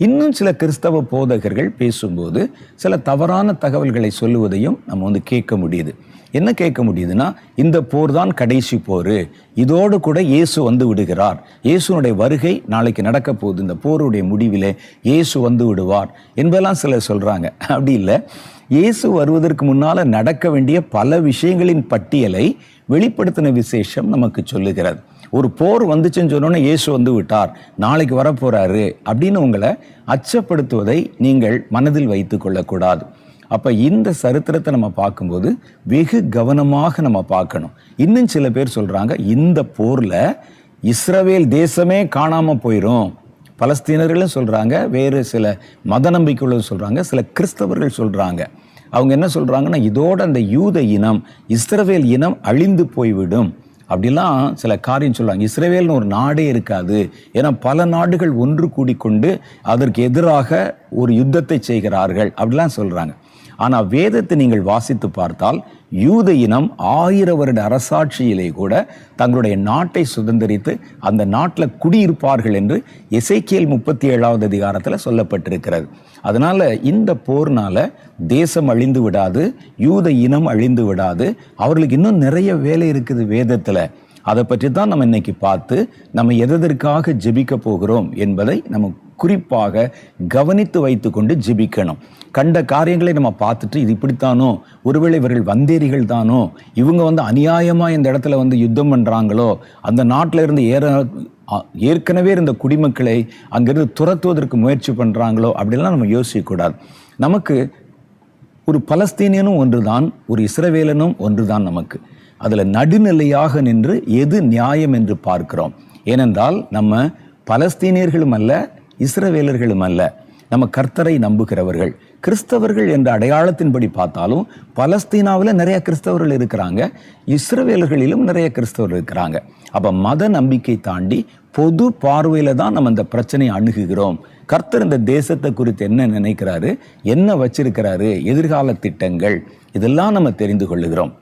இன்னும் சில கிறிஸ்தவ போதகர்கள் பேசும்போது சில தவறான தகவல்களை சொல்லுவதையும் நம்ம வந்து கேட்க முடியுது. என்ன கேட்க முடியுதுன்னா இந்த போர் தான் கடைசி போர். இதோடு கூட இயேசு வந்து விடுகிறார். இயேசுனுடைய வருகை நாளைக்கு நடக்க போகுது. இந்த போருடைய முடிவில் இயேசு வந்து விடுவார். என்பதெல்லாம் சிலர் சொல்கிறாங்க அப்படி இல்லை. இயேசு வருவதற்கு முன்னால் நடக்க வேண்டிய பல விஷயங்களின் பட்டியலை வெளிப்படுத்தின விசேஷம் நமக்கு சொல்லுகிறது. ஒரு போர் வந்துச்சுன்னு சொன்னோன்னே இயேசு வந்து விட்டார். நாளைக்கு வரப்போறாரு அப்படின்னு உங்களை அச்சப்படுத்துவதை நீங்கள் மனதில் வைத்து கொள்ளக்கூடாது. அப்போ இந்த சரித்திரத்தை நம்ம பார்க்கும்போது வெகு கவனமாக நம்ம பார்க்கணும். இன்னும் சில பேர் சொல்கிறாங்க இந்த போரில் இஸ்ரவேல் தேசமே காணாமல் போயிடும் பலஸ்தீனர்களும் சொல்கிறாங்க வேறு சில மத நம்பிக்கைகளும் சொல்கிறாங்க சில கிறிஸ்தவர்கள் சொல்கிறாங்க அவங்க என்ன சொல்கிறாங்கன்னா இதோட அந்த யூத இனம் இஸ்ரவேல் இனம் அழிந்து போய்விடும். அப்படிலாம் சில காரியம் சொல்லுவாங்க. இஸ்ரேவேல்னு ஒரு நாடே இருக்காது. ஏன்னா பல நாடுகள் ஒன்று கூடிக்கொண்டு அதற்கு எதிராக ஒரு யுத்தத்தை செய்கிறார்கள். அப்படிலாம் சொல்கிறாங்க ஆனால் வேதத்தை நீங்கள் வாசித்து பார்த்தால் யூத இனம் ஆயிர வருட அரசாட்சியிலே கூட தங்களுடைய நாட்டை சுதந்திரித்து அந்த நாட்டில் குடியிருப்பார்கள் என்று எசைக்கியல் முப்பத்தி ஏழாவது அதிகாரத்தில் சொல்லப்பட்டிருக்கிறது. அதனால் இந்த போர்னால் தேசம் அழிந்து விடாது யூத இனம் அழிந்து விடாது அவர்களுக்கு இன்னும் நிறைய வேலை இருக்குது வேதத்தில். அதை பற்றி தான் நம்ம இன்னைக்கு பார்த்து நம்ம எதற்காக ஜெபிக்க போகிறோம் என்பதை நம்ம குறிப்பாக கவனித்து வைத்துக்கொண்டு ஜெபிக்கணும். கண்ட காரியங்களை நம்ம பார்த்துட்டு இது இப்படித்தானோ? ஒருவேளை இவர்கள் வந்தேரிகள் தானோ? இவங்க வந்து அநியாயமாக இந்த இடத்துல வந்து யுத்தம் பண்ணுறாங்களோ அந்த நாட்டில் இருந்து ஏற ஏற்கனவே இருந்த குடிமக்களை அங்கிருந்து துரத்துவதற்கு முயற்சி பண்ணுறாங்களோ அப்படிலாம் நம்ம யோசிக்கக்கூடாது. நமக்கு ஒரு பலஸ்தீனியனும் ஒன்றுதான் ஒரு இஸ்ரவேலனும் ஒன்றுதான் நமக்கு. அதில் நடுநிலையாக நின்று எது நியாயம் என்று பார்க்கிறோம். ஏனென்றால் நம்ம பலஸ்தீனியர்களும் அல்ல இஸ்ரவேலர்களும் அல்ல நம்ம கர்த்தரை நம்புகிறவர்கள். கிறிஸ்தவர்கள் என்ற அடையாளத்தின்படி பார்த்தாலும் பலஸ்தீனாவில் நிறைய கிறிஸ்தவர்கள் இருக்கிறாங்க இஸ்ரவேலர்களிலும் நிறைய கிறிஸ்தவர்கள் இருக்கிறாங்க. அப்போ மத நம்பிக்கை தாண்டி பொது பார்வையில் தான் நம்ம இந்த பிரச்சனையை அணுகுகிறோம். கர்த்தர் இந்த தேசத்தை குறித்து என்ன நினைக்கிறாரு என்ன வச்சிருக்கிறாரு எதிர்கால திட்டங்கள் இதெல்லாம் நம்ம தெரிந்து கொள்ளுகிறோம்.